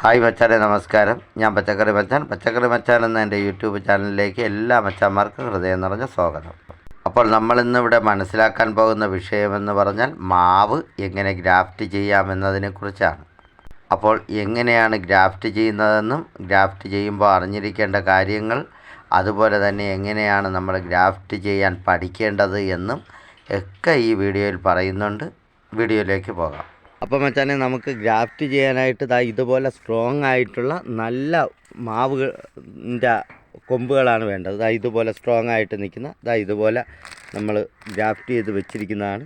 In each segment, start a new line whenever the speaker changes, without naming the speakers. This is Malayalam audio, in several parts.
ഹായ് മച്ചാനെ നമസ്കാരം. ഞാൻ പച്ചക്കറി മച്ചാൻ. പച്ചക്കറി മച്ചാൻ എന്ന എന്റെ യൂട്യൂബ് ചാനലിലേക്ക് എല്ലാ മച്ചാന്മാർക്കും ഹൃദയം നിറഞ്ഞ സ്വാഗതം. അപ്പോൾ നമ്മൾ ഇന്നിവിടെ മനസ്സിലാക്കാൻ പോകുന്ന വിഷയമെന്ന് പറഞ്ഞാൽ മാവ് എങ്ങനെ ഗ്രാഫ്റ്റ് ചെയ്യാമെന്നതിനെക്കുറിച്ചാണ് അപ്പോൾ എങ്ങനെയാണ് ഗ്രാഫ്റ്റ് ചെയ്യുന്നതെന്നും ഗ്രാഫ്റ്റ് ചെയ്യുമ്പോൾ അറിഞ്ഞിരിക്കേണ്ട കാര്യങ്ങൾ അതുപോലെ തന്നെ എങ്ങനെയാണ് നമ്മൾ ഗ്രാഫ്റ്റ് ചെയ്യാൻ പഠിക്കേണ്ടത് എന്നും ഒക്കെ ഈ വീഡിയോയിൽ പറയുന്നുണ്ട്. വീഡിയോയിലേക്ക് പോകാം. അപ്പോൾ മച്ചാനെ നമുക്ക് ഗ്രാഫ്റ്റ് ചെയ്യാനായിട്ട് ദാ ഇതുപോലെ സ്ട്രോങ് ആയിട്ടുള്ള നല്ല മാവുകളുടെ കൊമ്പുകളാണ് വേണ്ടത്. ദാ ഇതുപോലെ സ്ട്രോങ് ആയിട്ട് നിൽക്കുന്ന ദാ ഇതുപോലെ നമ്മൾ ഗ്രാഫ്റ്റ് ചെയ്ത് വെച്ചിരിക്കുന്നതാണ്.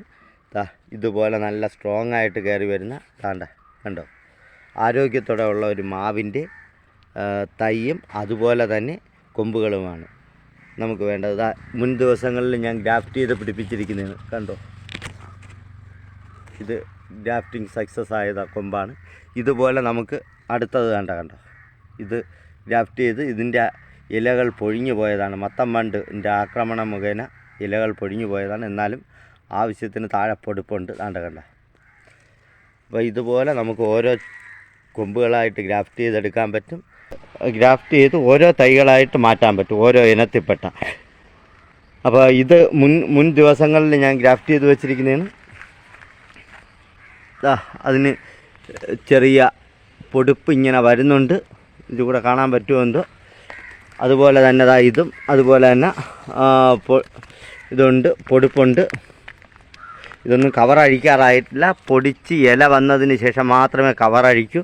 ദാ ഇതുപോലെ നല്ല സ്ട്രോങ് ആയിട്ട് കയറി വരുന്ന താണ്ട കണ്ടോ? ആരോഗ്യത്തോടെ ഉള്ള ഒരു മാവിന്റെ തയ്യും തൈയും അതുപോലെ തന്നെ കൊമ്പുകളുമാണ് നമുക്ക് വേണ്ടത്. മുൻ ദിവസങ്ങളിൽ ഞാൻ ഗ്രാഫ്റ്റ് ചെയ്ത് പിടിപ്പിച്ചിരിക്കുന്നതാണ് കണ്ടോ? ഇത് ഗ്രാഫ്റ്റിംഗ് സക്സസ് ആയത് കൊമ്പാണ്. ഇതുപോലെ നമുക്ക് അടുത്തത് കണ്ട കണ്ടോ? ഇത് ഗ്രാഫ്റ്റ് ചെയ്ത് ഇതിന്റെ ഇലകൾ പൊഴിഞ്ഞു പോയതാണ്. മത്തം പണ്ടിന്റെ ആക്രമണം മുഖേന ഇലകൾ പൊഴിഞ്ഞു പോയതാണ്. എന്നാലും ആവശ്യത്തിന് താഴെ പൊടുപ്പുണ്ട്. കണ്ട കണ്ട. അപ്പോൾ ഇതുപോലെ നമുക്ക് ഓരോ കൊമ്പുകളായിട്ട് ഗ്രാഫ്റ്റ് ചെയ്തെടുക്കാൻ പറ്റും. ഗ്രാഫ്റ്റ് ചെയ്ത് ഓരോ തൈകളായിട്ട് മാറ്റാൻ പറ്റും. ഓരോ ഇനത്തിൽപ്പെട്ട. അപ്പോൾ ഇത് മുൻ മുൻ ദിവസങ്ങളിൽ ഞാൻ ഗ്രാഫ്റ്റ് ചെയ്ത് വെച്ചിരിക്കുന്നതാണ്. അതിന് ചെറിയ പൊടിപ്പ് ഇങ്ങനെ വരുന്നുണ്ട്. ഇതിലൂടെ കാണാൻ പറ്റുമെന്ന് അതുപോലെ തന്നെ ദാ ഇതും അതുപോലെ തന്നെ ഇതുണ്ട് പൊടിപ്പുണ്ട്. ഇതൊന്നും കവറഴിക്കാറായിട്ടില്ല പൊടിച്ച് ഇല വന്നതിന് ശേഷം മാത്രമേ കവറഴിക്കൂ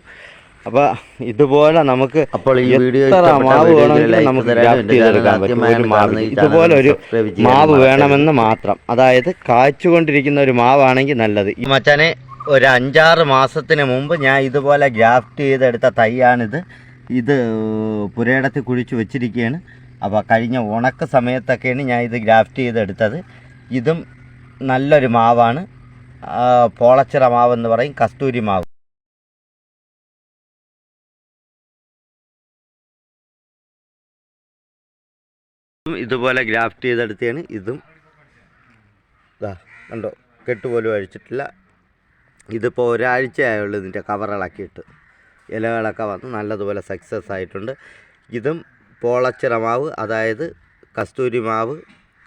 അപ്പോൾ ഇതുപോലെ നമുക്ക്
അപ്പോൾ ഈ വീഡിയോ
മാവ്
വേണമെങ്കിൽ
നമുക്ക്
തരാനും
ചെയ്തെടുക്കാൻ പറ്റും. ഒരു മാവ്. ഇതുപോലെ ഒരു മാവ്. വേണമെന്ന് മാത്രം. അതായത് കാച്ചുകൊണ്ടിരിക്കുന്ന ഒരു മാവാണെങ്കിൽ നല്ലത്. ഈ മച്ചാനെ ഒരു അഞ്ചാറ് മാസത്തിന് മുമ്പ് ഞാൻ ഇതുപോലെ ഗ്രാഫ്റ്റ് ചെയ്തെടുത്ത തൈയാണിത്. ഇത് പുരയിടത്തിൽ കുഴിച്ച് വെച്ചിരിക്കുകയാണ്. അപ്പോൾ കഴിഞ്ഞ ഉണക്ക സമയത്തൊക്കെയാണ് ഞാൻ ഇത് ഗ്രാഫ്റ്റ് ചെയ്തെടുത്തത്. ഇതും നല്ലൊരു മാവാണ്. പോളച്ചിറ പോളച്ചിറ മാവെന്ന് പറയും കസ്തൂരി മാവ്. ഇതും ഇതുപോലെ ഗ്രാഫ്റ്റ് ചെയ്തെടുത്തതാണ്. ഇതാ കണ്ടോ കെട്ടുപോലും അഴിച്ചിട്ടില്ല. ഇതിപ്പോൾ ഒരാഴ്ചയായുള്ളൂ ഇതിന്റെ കവറിളക്കിയിട്ട്. ഇലകളൊക്കെ വന്ന് നല്ലതുപോലെ സക്സസ് ആയിട്ടുണ്ട്. ഇതും പോളച്ചിറ മാവ് അതായത് കസ്തൂരി മാവ്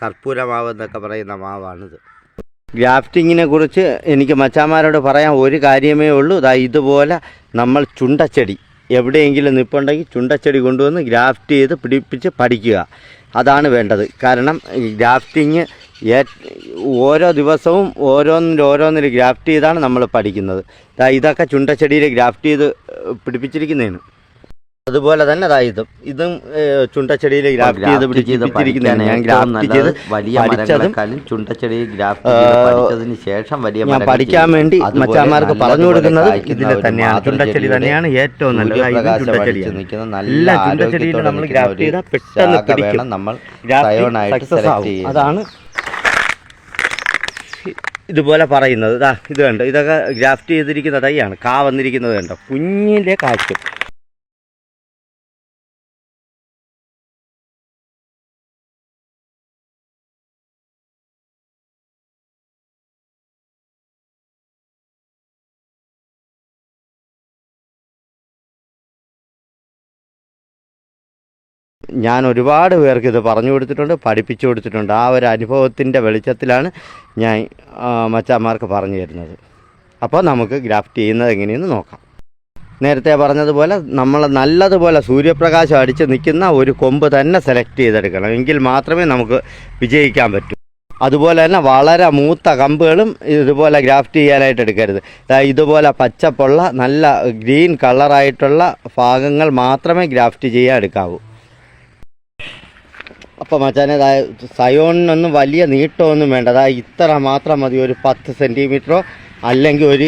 കർപ്പൂര മാവ് എന്നൊക്കെ പറയുന്ന മാവാണിത്. ഗ്രാഫ്റ്റിങ്ങിനെ കുറിച്ച് എനിക്ക് മച്ചാമാരോട് പറയാൻ ഒരു കാര്യമേ ഉള്ളൂ. ഇതാ ഇതുപോലെ നമ്മൾ ചുണ്ടച്ചെടി എവിടെയെങ്കിലും നിൽപ്പുണ്ടെങ്കിൽ ചുണ്ടച്ചെടി കൊണ്ടുവന്ന് ഗ്രാഫ്റ്റ് ചെയ്ത് പിടിപ്പിച്ച് പഠിക്കുക. അതാണ് വേണ്ടത്. കാരണം ഗ്രാഫ്റ്റിങ് ഓരോ ദിവസവും ഓരോന്നിൽ ഓരോന്നിൽ ഗ്രാഫ്റ്റ് ചെയ്താണ് നമ്മൾ പഠിക്കുന്നത്. ദാ ഇതൊക്കെ ചുണ്ടച്ചെടിയിൽ ഗ്രാഫ്റ്റ് ചെയ്ത് പിടിപ്പിച്ചിരിക്കുന്നതാണ്. അതുപോലെ തന്നെ അതാ ഇതും. ഇതും ചുണ്ടച്ചെടിയിൽ ഗ്രാഫ്റ്റ് ചെയ്ത്
ഗ്രാഫ്റ്റ്
പിടിപ്പിച്ചിരിക്കുന്നതാണ്. ഞാൻ ഗ്രാഫ്റ്റ് ചെയ്ത്
വലിയ മരങ്ങളെക്കാളും ചുണ്ടച്ചെടി ഗ്രാഫ്റ്റ് പഠിച്ചതിന് ശേഷം വലിയ
ഞാൻ പഠിക്കാൻ വേണ്ടി മച്ചാമാർക്ക് പറഞ്ഞു കൊടുക്കുന്നത് ഇതിൽ തന്നെയാണ്. ചുണ്ടച്ചെടി തന്നെയാണ് ഏറ്റവും നല്ലത്.
ചുണ്ടച്ചെടി നിൽക്കുന്ന നല്ല ചുണ്ടച്ചെടിയിൽ
നമ്മൾ ഗ്രാഫ്റ്റ് ചെയ്താൽ പെട്ടെന്ന്
ശാഖ
പിടിക്കും.
നമ്മൾ
അതാണ് ഇതുപോലെ പറയുന്നത്. ഇതാ ഇത് കണ്ടോ? ഇതൊക്കെ ഗ്രാഫ്റ്റ് ചെയ്തിരിക്കുന്ന തൈയാണ്. കാ വന്നിരിക്കുന്നത് കണ്ടോ? കുഞ്ഞിന്റെ കായ്ക്കും ഞാൻ ഒരുപാട് പേർക്ക് ഇത് പറഞ്ഞു കൊടുത്തിട്ടുണ്ട് പഠിപ്പിച്ചു കൊടുത്തിട്ടുണ്ട്. ആ ഒരു അനുഭവത്തിന്റെ വെളിച്ചത്തിലാണ് ഞാൻ മച്ചാന്മാർക്ക് പറഞ്ഞു തരുന്നത്. അപ്പോൾ നമുക്ക് ഗ്രാഫ്റ്റ് ചെയ്യുന്നത് എങ്ങനെയെന്ന് നോക്കാം. നേരത്തെ പറഞ്ഞതുപോലെ നമ്മൾ നല്ലതുപോലെ സൂര്യപ്രകാശം അടിച്ച് നിൽക്കുന്ന ഒരു കൊമ്പ് തന്നെ സെലക്ട് ചെയ്തെടുക്കണം. എങ്കിൽ മാത്രമേ നമുക്ക് വിജയിക്കാൻ പറ്റൂ. അതുപോലെ തന്നെ വളരെ മൂത്ത കമ്പുകളും ഇതുപോലെ ഗ്രാഫ്റ്റ് ചെയ്യാനായിട്ട് എടുക്കരുത്. ഇതുപോലെ പച്ചപ്പുള്ള നല്ല ഗ്രീൻ കളറായിട്ടുള്ള ഭാഗങ്ങൾ മാത്രമേ ഗ്രാഫ്റ്റ് ചെയ്യാൻ എടുക്കാവൂ. അപ്പോൾ മച്ചാനെ സയോണിനൊന്നും വലിയ നീട്ടമൊന്നും വേണ്ട. അതാ ഇത്ര മാത്രം മതി ഒരു പത്ത് സെന്റിമീറ്ററോ അല്ലെങ്കിൽ ഒരു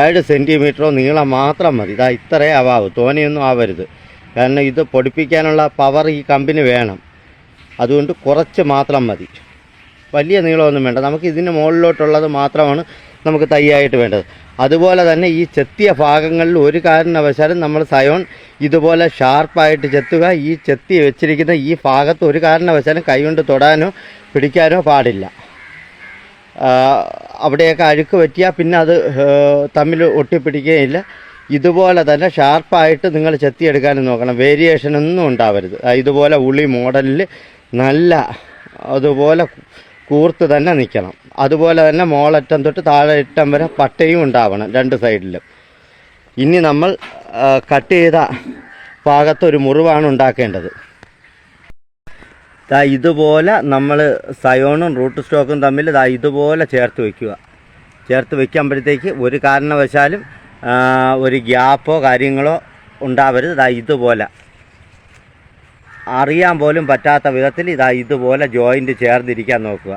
ഏഴ് സെന്റിമീറ്ററോ നീളം മാത്രം മതി. ഇതാ ഇത്രേ ആവാവൂ തോനെയൊന്നും ആവരുത്. കാരണം ഇത് പൊടിപ്പിക്കാനുള്ള പവർ ഈ കമ്പിന് വേണം. അതുകൊണ്ട് കുറച്ച് മാത്രം മതി. വലിയ നീളമൊന്നും വേണ്ട. നമുക്ക് ഇതിന് മുകളിലോട്ടുള്ളത് മാത്രമാണ് നമുക്ക് തൈയായിട്ട് വേണ്ടത്. അതുപോലെ തന്നെ ഈ ചെത്തിയ ഭാഗങ്ങളിൽ ഒരു കാരണവശാലും നമ്മൾ സയോൺ ഇതുപോലെ ഷാർപ്പായിട്ട് ചെത്തുക ഈ ചെത്തി വെച്ചിരിക്കുന്ന ഈ ഭാഗത്ത് ഒരു കാരണവശാലും കൈകൊണ്ട് തൊടാനോ പിടിക്കാനോ പാടില്ല. അവിടെയൊക്കെ അഴുക്ക് പറ്റിയാൽ പിന്നെ അത് തമ്മിൽ ഒട്ടിപ്പിടിക്കുകയില്ല. ഇതുപോലെ തന്നെ ഷാർപ്പായിട്ട് നിങ്ങൾ ചെത്തിയെടുക്കാനും നോക്കണം. വേരിയേഷനൊന്നും ഉണ്ടാവരുത്. ഇതുപോലെ ഉളി മോഡലിൽ നല്ല അതുപോലെ കൂർത്ത് തന്നെ നിൽക്കണം. അതുപോലെ തന്നെ മോളറ്റം തൊട്ട് താഴെ ഇട്ടം വരെ പട്ടയും ഉണ്ടാവണം രണ്ട് സൈഡിലും. ഇനി നമ്മൾ കട്ട് ചെയ്ത ഭാഗത്ത് ഒരു മുറിവാണ് ഉണ്ടാക്കേണ്ടത്. ദാ ഇതുപോലെ നമ്മൾ സയോണും റൂട്ട് സ്റ്റോക്കും തമ്മിൽ ദാ ഇതുപോലെ ചേർത്ത് വയ്ക്കുക ചേർത്ത് വയ്ക്കുമ്പോഴത്തേക്ക് ഒരു കാരണവശാലും ഒരു ഗ്യാപ്പോ കാര്യങ്ങളോ ഉണ്ടാവരുത്. ദാ ഇതുപോലെ. അറിയാൻ പോലും പറ്റാത്ത വിധത്തിൽ ഇതാ ഇതുപോലെ ജോയിന്റ് ചേർന്നിരിക്കാൻ നോക്കുക.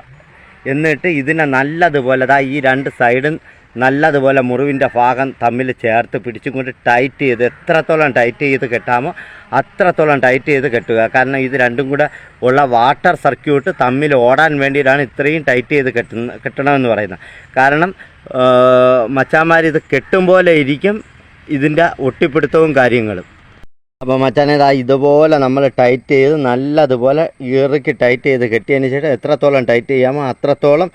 എന്നിട്ട് ഇതിനെ നല്ലതുപോലെ ദാ ഈ രണ്ട് സൈഡും നല്ലതുപോലെ മുറിവിന്റെ ഭാഗം തമ്മിൽ ചേർത്ത് പിടിച്ചും കൊണ്ട് ടൈറ്റ് ചെയ്ത് എത്രത്തോളം ടൈറ്റ് ചെയ്ത് കെട്ടാമോ അത്രത്തോളം ടൈറ്റ് ചെയ്ത് കെട്ടുക. കാരണം ഇത് രണ്ടും കൂടെ ഉള്ള വാട്ടർ സർക്യൂട്ട് തമ്മിൽ ഓടാൻ വേണ്ടിയിട്ടാണ് ഇത്രയും ടൈറ്റ് ചെയ്ത് കെട്ടുന്ന കെട്ടണമെന്ന് പറയുന്നത്. കാരണം മച്ചാന്മാർ ഇത് കെട്ടും പോലെ ഇരിക്കും ഇതിന്റെ ഒട്ടിപ്പിടുത്തവും കാര്യങ്ങളും. അപ്പോൾ മച്ചാനെ ഇതാ ഇതുപോലെ നമ്മൾ ടൈറ്റ് ചെയ്ത് നല്ലതുപോലെ ഇറുക്കി ടൈറ്റ് ചെയ്ത് കെട്ടിയതിന് ശേഷം എത്രത്തോളം ടൈറ്റ് ചെയ്യാമോ അത്രത്തോളം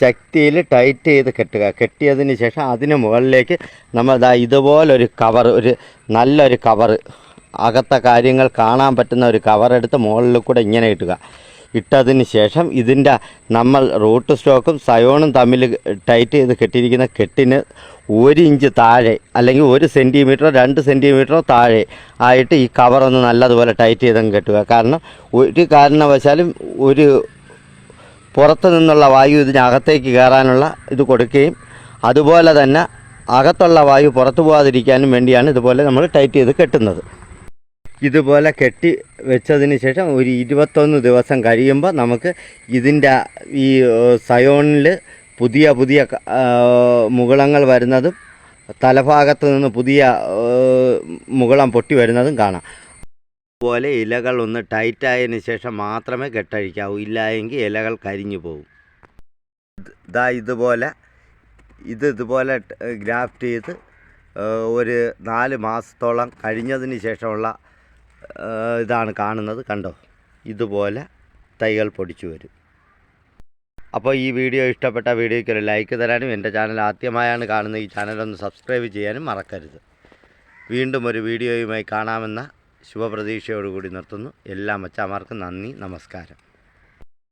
ശക്തിയിൽ ടൈറ്റ് ചെയ്ത് കെട്ടുക. കെട്ടിയതിന് ശേഷം അതിന് മുകളിലേക്ക് നമ്മൾ ഇതാ ഇതുപോലൊരു കവർ ഒരു നല്ലൊരു കവർ അകത്തെ കാര്യങ്ങൾ കാണാൻ പറ്റുന്ന ഒരു കവർ എടുത്ത് മുകളിൽ കൂടെ ഇങ്ങനെ ഇട്ടുക ഇട്ടതിന് ശേഷം ഇതിന്റെ നമ്മൾ റൂട്ട് സ്റ്റോക്കും സയോണും തമ്മിൽ ടൈറ്റ് ചെയ്ത് കെട്ടിയിരിക്കുന്ന കെട്ടിന് ഒരു ഇഞ്ച് താഴെ അല്ലെങ്കിൽ ഒരു സെന്റിമീറ്ററോ രണ്ട് സെന്റിമീറ്ററോ താഴെ ആയിട്ട് ഈ കവറൊന്ന് നല്ലതുപോലെ ടൈറ്റ് ചെയ്തങ്ങ് കെട്ടുക. കാരണം ഒരു കാരണവശാലും ഒരു പുറത്തു നിന്നുള്ള വായു ഇതിനകത്തേക്ക് കയറാനുള്ള ഇത് കൊടുക്കുകയും അതുപോലെ തന്നെ അകത്തുള്ള വായു പുറത്തു പോകാതിരിക്കാനും വേണ്ടിയാണ് ഇതുപോലെ നമ്മൾ ടൈറ്റ് ചെയ്ത് കെട്ടുന്നത്. ഇതുപോലെ കെട്ടി വെച്ചതിന് ശേഷം ഒരു ഇരുപത്തൊന്ന് ദിവസം കഴിയുമ്പോൾ നമുക്ക് ഇതിന്റെ ഈ സയോണിൽ പുതിയ പുതിയ മുകളങ്ങൾ വരുന്നതും തലഭാഗത്ത് നിന്ന് പുതിയ മുകുളം പൊട്ടി വരുന്നതും കാണാം. അതുപോലെ ഇലകൾ ഒന്ന് ടൈറ്റായതിനു ശേഷം മാത്രമേ കെട്ടഴിക്കാവൂ. ഇല്ലായെങ്കിൽ ഇലകൾ കരിഞ്ഞു പോകും ഇതാ ഇതുപോലെ ഇത് ഇതുപോലെ ഗ്രാഫ്റ്റ് ചെയ്ത് ഒരു നാല് മാസത്തോളം കഴിഞ്ഞതിന് ശേഷമുള്ള ഇതാണ് കാണുന്നത്. കണ്ടോ? ഇതുപോലെ തൈകൾ പൊടിച്ചു വരും. അപ്പോൾ ഈ വീഡിയോ ഇഷ്ടപ്പെട്ട വീഡിയോയ്ക്ക് ഒരു ലൈക്ക് തരാനും എന്റെ ചാനൽ ആദ്യമായാണ് കാണുന്നത് ഈ ചാനലൊന്ന് സബ്സ്ക്രൈബ് ചെയ്യാനും മറക്കരുത്. വീണ്ടും ഒരു വീഡിയോയുമായി കാണാമെന്ന ശുഭപ്രതീക്ഷയോടുകൂടി നിർത്തുന്നു. എല്ലാ മച്ചാമാർക്കും നന്ദി നമസ്കാരം.